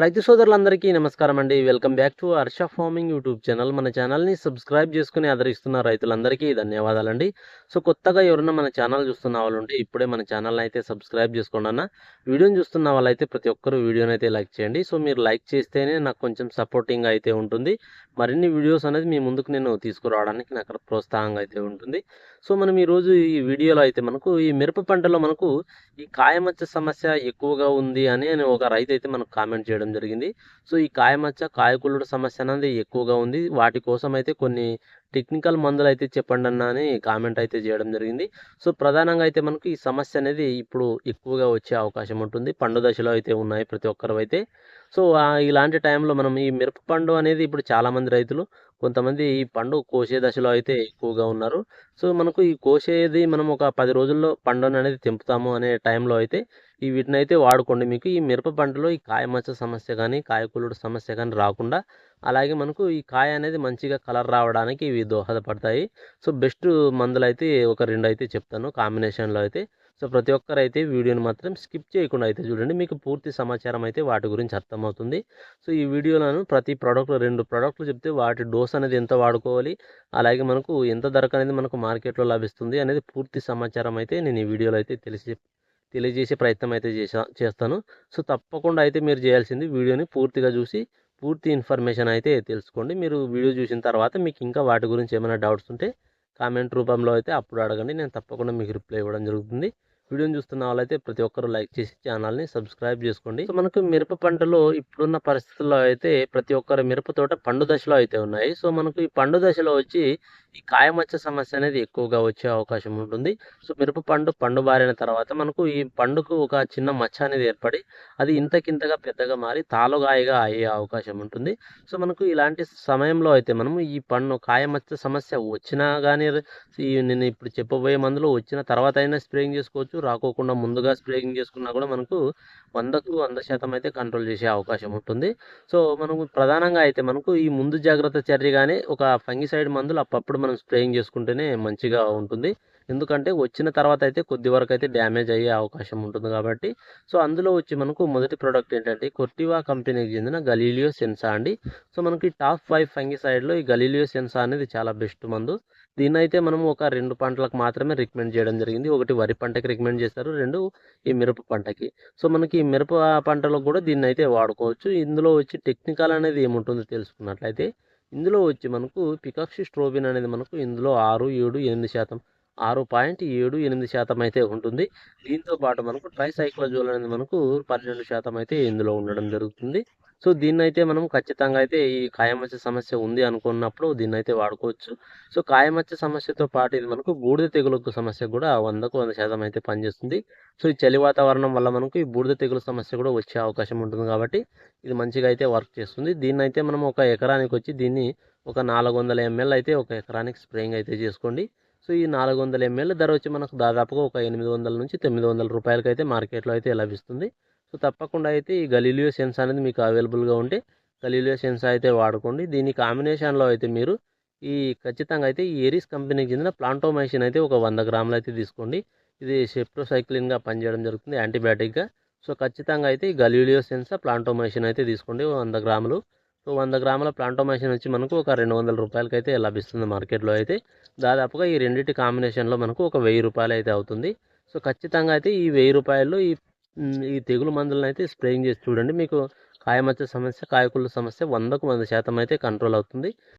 రైతు సోదరులందరికీ నమస్కారం అండి. Welcome back to Harsha farming YouTube channel. మన ఛానల్ని సబ్స్క్రైబ్ చేసుకుని ఆదరిస్తున్న రైతులందరికీ ధన్యవాదాలండి. సో కొత్తగా ఎవరైనా మన ఛానల్ చూస్తున్న వాళ్ళు ఉంటే ఇప్పుడే మన ఛానల్ని అయితే సబ్స్క్రైబ్ చేసుకోండి అన్న. వీడియోని చూస్తున్న వాళ్ళైతే ప్రతి ఒక్కరు వీడియోని అయితే లైక్ చేయండి. సో మీరు లైక్ చేస్తేనే నాకు కొంచెం సపోర్టింగ్ అయితే ఉంటుంది. మరిన్ని వీడియోస్ అనేది మీ ముందుకు నేను తీసుకురావడానికి నాకు ప్రోత్సాహంగా అయితే ఉంటుంది. సో మనం ఈరోజు ఈ వీడియోలో అయితే మనకు ఈ మిరప పంటలో మనకు ఈ కాయమచ్చ సమస్య ఎక్కువగా ఉంది అని ఒక రైతు అయితే మనకు కామెంట్ చేయడం జరిగింది. సో ఈ కాయమచ్చ కాయకుళ్ళుడు సమస్య అనేది ఎక్కువగా ఉంది. వాటి కోసం అయితే కొన్ని టెక్నికల్ మందులు అయితే చెప్పండి అన్న అని కామెంట్ అయితే చేయడం జరిగింది. సో ప్రధానంగా అయితే మనకు ఈ సమస్య అనేది ఇప్పుడు ఎక్కువగా వచ్చే అవకాశం ఉంటుంది. పండు దశలో అయితే ఉన్నాయి ప్రతి ఒక్కరు అయితే. సో ఇలాంటి టైంలో మనం ఈ మిరప పండు అనేది ఇప్పుడు చాలామంది రైతులు కొంతమంది ఈ పండు కోసే దశలో అయితే ఎక్కువగా ఉన్నారు. సో మనకు ఈ కోసేది మనం ఒక పది రోజుల్లో పండును అనేది తెంపుతాము అనే టైంలో అయితే ఈ వీటిని అయితే వాడుకోండి. మీకు ఈ మిరప పంటలో ఈ కాయ మచ్చ సమస్య కానీ కాయకూలుడు సమస్య కానీ రాకుండా అలాగే మనకు ఈ కాయ అనేది మంచిగా కలర్ రావడానికి ఇవి దోహదపడతాయి. సో బెస్ట్ మందులు అయితే ఒక రెండు అయితే చెప్తాను కాంబినేషన్లో అయితే. సో ప్రతి ఒక్కరైతే వీడియోని మాత్రం స్కిప్ చేయకుండా అయితే చూడండి. మీకు పూర్తి సమాచారం అయితే వాటి గురించి అర్థమవుతుంది. సో ఈ వీడియోలను ప్రతి ప్రోడక్ట్ రెండు ప్రోడక్ట్లు చెప్తే వాటి డోస్ అనేది ఎంత వాడుకోవాలి అలాగే మనకు ఎంత ధరకు అనేది మనకు మార్కెట్లో లభిస్తుంది అనేది పూర్తి సమాచారం అయితే నేను ఈ వీడియోలో అయితే తెలిసి తెలియజేసే ప్రయత్నం అయితే చేసా చేస్తాను. సో తప్పకుండా అయితే మీరు చేయాల్సింది వీడియోని పూర్తిగా చూసి పూర్తి ఇన్ఫర్మేషన్ అయితే తెలుసుకోండి. మీరు వీడియో చూసిన తర్వాత మీకు ఇంకా వాటి గురించి ఏమైనా డౌట్స్ ఉంటే కామెంట్ రూపంలో అయితే అప్పుడు అడగండి. నేను తప్పకుండా మీకు రిప్లై ఇవ్వడం జరుగుతుంది. వీడియోని చూస్తున్న వాళ్ళైతే ప్రతి ఒక్కరు లైక్ చేసి ఛానల్ని సబ్స్క్రైబ్ చేసుకోండి. సో మనకు మిరప పంటలో ఇప్పుడున్న పరిస్థితుల్లో అయితే ప్రతి ఒక్కరు మిరప తోట పండు దశలో అయితే ఉన్నాయి. సో మనకు ఈ పండు దశలో వచ్చి ఈ కాయమచ్చ సమస్య అనేది ఎక్కువగా వచ్చే అవకాశం ఉంటుంది. సో మిరప పండు పండు బారిన తర్వాత మనకు ఈ పండుకు ఒక చిన్న మచ్చ అనేది ఏర్పడి అది ఇంతకింతగా పెద్దగా మారి తాలుగాయగా అయ్యే అవకాశం ఉంటుంది. సో మనకు ఇలాంటి సమయంలో అయితే మనము ఈ పండు కాయమచ్చ సమస్య వచ్చినా కానీ ఈ నేను ఇప్పుడు చెప్పబోయే మందులు వచ్చిన తర్వాత అయినా స్ప్రేయింగ్ చేసుకోవచ్చు. రాకోకుండా ముందుగా స్ప్రేయింగ్ చేసుకున్నా కూడా మనకు వందకు వంద శాతం అయితే కంట్రోల్ చేసే అవకాశం ఉంటుంది. సో మనకు ప్రధానంగా అయితే మనకు ఈ ముందు జాగ్రత్త చర్యగానే ఒక ఫంగిసైడ్ మందులు అప్పుడప్పుడు మనం స్ప్రేయింగ్ చేసుకుంటేనే మంచిగా ఉంటుంది. ఎందుకంటే వచ్చిన తర్వాత అయితే కొద్ది వరకు అయితే డ్యామేజ్ అయ్యే అవకాశం ఉంటుంది కాబట్టి. సో అందులో వచ్చి మనకు మొదటి ప్రోడక్ట్ ఏంటంటే కొర్టివా కంపెనీకి చెందిన గలీలియో సెన్సా అండి. సో మనకి టాప్ ఫైవ్ ఫంగిసైడ్లో ఈ గలీలియో సెన్సా అనేది చాలా బెస్ట్ మందు. దీన్ని అయితే మనం ఒక రెండు పంటలకు మాత్రమే రికమెండ్ చేయడం జరిగింది. ఒకటి వరి పంటకి రికమెండ్ చేస్తారు రెండు ఈ మిరప పంటకి. సో మనకి ఈ మిరప పంటలో కూడా దీన్ని అయితే వాడుకోవచ్చు. ఇందులో వచ్చి టెక్నికల్ అనేది ఏముంటుందో తెలుసుకున్నట్లయితే ఇందులో వచ్చి మనకు పికాక్సి స్ట్రోబిన్ అనేది మనకు ఇందులో ఆరు ఏడు ఎనిమిది శాతం ఆరు పాయింట్ ఏడు ఎనిమిది శాతం అయితే ఉంటుంది. దీంతో పాటు మనకు ట్రైసైక్లోజోల్ అనేది మనకు పన్నెండు శాతం అయితే ఇందులో ఉండడం జరుగుతుంది. సో దీన్ని అయితే మనం ఖచ్చితంగా అయితే ఈ కాయమచ్చ సమస్య ఉంది అనుకున్నప్పుడు దీన్ని అయితే వాడుకోవచ్చు. సో కాయమచ్చ సమస్యతో పాటు ఇది మనకు బూడిద తెగులకు సమస్య కూడా వందకు వంద శాతం అయితే పనిచేస్తుంది. సో ఈ చలి వాతావరణం వల్ల మనకు ఈ బూడిద తెగులు సమస్య కూడా వచ్చే అవకాశం ఉంటుంది కాబట్టి ఇది మంచిగా అయితే వర్క్ చేస్తుంది. దీన్ని అయితే మనం ఒక ఎకరానికి వచ్చి దీన్ని ఒక నాలుగు వందల ఎంఎల్ అయితే ఒక ఎకరానికి స్ప్రేయింగ్ అయితే చేసుకోండి. సో ఈ నాలుగు వందల ఎంఎల్ ధర వచ్చి మనకు దాదాపుగా ఒక ఎనిమిది వందల నుంచి తొమ్మిది వందల రూపాయలకి అయితే మార్కెట్లో అయితే లభిస్తుంది. సో తప్పకుండా అయితే ఈ గలీలియో సెన్స్ అనేది మీకు అవైలబుల్గా ఉంటే గలీలియో సెన్స్ అయితే వాడుకోండి. దీని కాంబినేషన్లో అయితే మీరు ఈ ఖచ్చితంగా అయితే ఈ ఏరిస్ కంపెనీకి చెందిన ప్లాంటోమైసిన్ అయితే ఒక వంద గ్రాములు అయితే తీసుకోండి. ఇది సెప్టోసైక్లిన్గా పనిచేయడం జరుగుతుంది యాంటీబయాటిక్గా. సో ఖచ్చితంగా అయితే ఈ గలీలియో సెన్స్ ప్లాంటోమైసిన్ అయితే తీసుకోండి వంద గ్రాములు. సో వంద గ్రాముల ప్లాంటోమైసిన్ వచ్చి మనకు ఒక రెండు వందల రూపాయలకి అయితే లభిస్తుంది మార్కెట్లో అయితే. దాదాపుగా ఈ రెండింటి కాంబినేషన్లో మనకు ఒక వెయ్యి రూపాయలు అయితే అవుతుంది. సో ఖచ్చితంగా అయితే ఈ వెయ్యి రూపాయలు ఈ ఈ తెగులు మందులను అయితే స్ప్రేయింగ్ చేసి చూడండి. మీకు కాయమచ్చ సమస్య కాయకుళ్ళ సమస్య వందకు వంద శాతం అయితే కంట్రోల్ అవుతుంది.